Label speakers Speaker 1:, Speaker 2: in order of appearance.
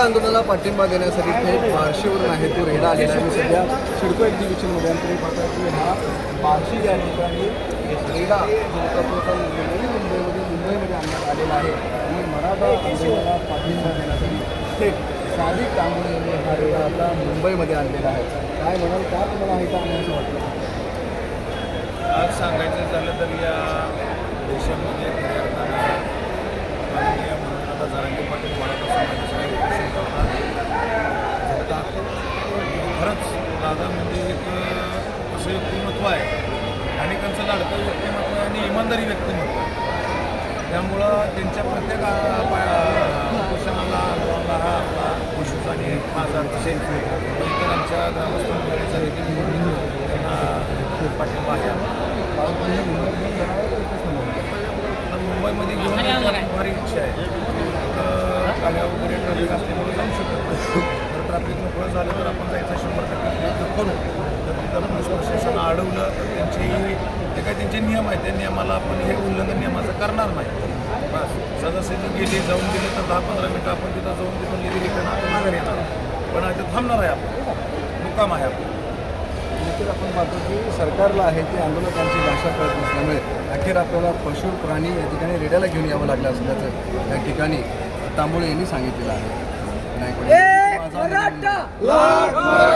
Speaker 1: मराठा आंदोलनाला पाठिंबा देण्यासाठी थेट बार्शीवरून आहे तो रेडा आलेला आहे. सध्या सिडको एक्झिबिशनमध्ये आणि तुम्ही पाहता की हा बार्शी या ठिकाणी रेडा जो मुंबईमध्ये मुंबईमध्ये आणण्यात आलेला आहे. आणि मराठा आंदोलनाला पाठिंबा देण्यासाठी थेट साधी कांबळे यांनी हा रेडा आता मुंबईमध्ये आणलेला आहे. काय म्हणाल का तुम्हाला हा इथं असं वाटलं
Speaker 2: आज सांगायचं झालं तर या दादा म्हणजे एक असं व्यक्तिमत्व आहे. आणि त्यांचं लाडकं व्यक्तिमत्व आहे आणि इमानदारी व्यक्तिमत्व आहे. त्यामुळं त्यांच्या प्रत्येक आ- पा- हा आपला खुशीच आणि माझा सेल्फी इतर आमच्या ग्रामस्थांचा देखील त्यांना खूप पाठिंबा आहे. मुंबईमध्ये घेऊन भारी इच्छा आहे. तर गाड्या वगैरे ट्रॅफिक असल्यामुळे जाऊ शकत ट्रॅफिक मोकळं झालं तर आपण जायचं शंभर टक्के प्रयत्न करू. तर तिथं पोलीस प्रशासन अडवलं तर त्यांची जे काही त्यांचे नियम आहेत त्या नियमाला आपण हे उल्लंघन नियमाचं करणार नाही. बस. सदस्य गेले जाऊन गेले तर दहा पंधरा मिनटं आपण तिथं जाऊन तिथून लिहिली रिटर्न आपण माघारी येणार. पण इथं थांबणार आहे आपण. मुक्काम आहे आपण.
Speaker 1: आपण पाहतो की सरकारला आहे ते आंदोलकांची भाषा कळत नसल्यामुळे अखेर आपल्याला पशु प्राणी या ठिकाणी रेड्याला घेऊन यावं लागलं असल्याचं या ठिकाणी तांबोळे यांनी सांगितलेलं आहे. नाही कोणी- माझा-
Speaker 2: धन्यवाद